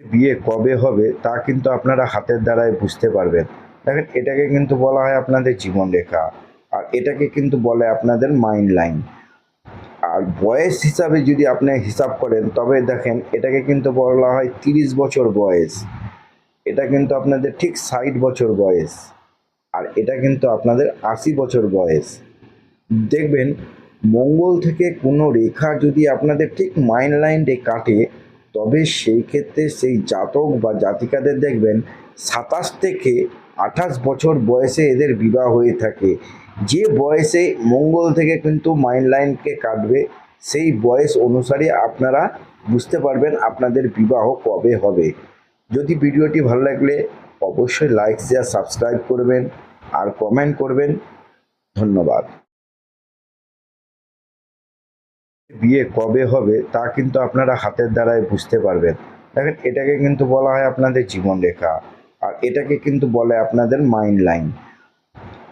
বিয়ে কবে হবে তা কিন্তু আপনারা হাতের দ্বারাই বুঝতে পারবেন। দেখেন, এটাকে কিন্তু বলা হয় আপনাদের জীবনরেখা। আর এটাকে কিন্তু বলে আপনাদের মাইন্ড লাইন আর বয়স হিসাবে যদি আপনি হিসাব করেন, তবে দেখেন, এটাকে কিন্তু বলা হয় তিরিশ বছর বয়স। এটা কিন্তু আপনাদের ঠিক ষাট বছর বয়স। আর এটা কিন্তু আপনাদের আশি বছর বয়স। দেখবেন, মঙ্গল থেকে কোনো রেখা যদি আপনাদের ঠিক মাইন্ড লাইনে কাটে তবে সেই ক্ষেত্রে সেই জাতক বা জাতিকাদের দেখবেন সাতাশ থেকে আঠাশ বছর বয়সে এদের বিবাহ হয়ে থাকে। যে বয়সে মঙ্গল থেকে কিন্তু মাইন্ড লাইনকে কাটবে, সেই বয়স অনুসারে আপনারা বুঝতে পারবেন আপনাদের বিবাহ কবে হবে। যদি ভিডিওটি ভালো লাগলে অবশ্যই লাইক শেয়ার সাবস্ক্রাইব করবেন আর কমেন্ট করবেন। ধন্যবাদ। বিয়ে কবে হবে তা কিন্তু আপনারা হাতের দ্বারাই বুঝতে পারবেন। দেখেন, এটাকে কিন্তু বলা হয় আপনাদের জীবনরেখা। আর এটাকে কিন্তু বলে আপনাদের মাইন্ড লাইন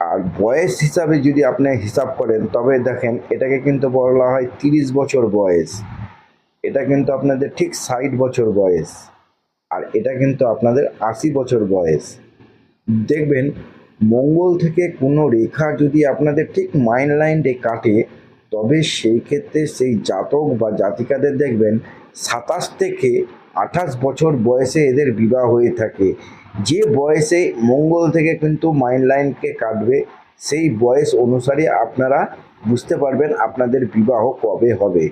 আর বয়স হিসাবে যদি আপনি হিসাব করেন, তবে দেখেন, এটাকে কিন্তু বলা হয় তিরিশ বছর বয়স। এটা কিন্তু আপনাদের ঠিক ষাট বছর বয়স। আর এটা কিন্তু আপনাদের আশি বছর বয়স। দেখবেন, মঙ্গল থেকে কোনো রেখা যদি আপনাদের ঠিক মাইন্ড লাইনে কাটে তবে সেই ক্ষেত্রে সেই জাতক বা জাতিকাদের দেখবেন সাতাশ থেকে আঠাশ বছর বয়সে এদের বিবাহ হয়ে থাকে। যে বয়সে মঙ্গল থেকে কিন্তু মাইন্ড লাইনকে কাটবে, সেই বয়স অনুসারে আপনারা বুঝতে পারবেন আপনাদের বিবাহ কবে হবে।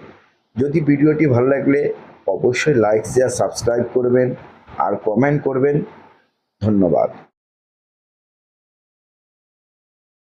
যদি ভিডিওটি ভালো লাগলে অবশ্যই লাইক শেয়ার সাবস্ক্রাইব করবেন আর কমেন্ট করবেন। ধন্যবাদ।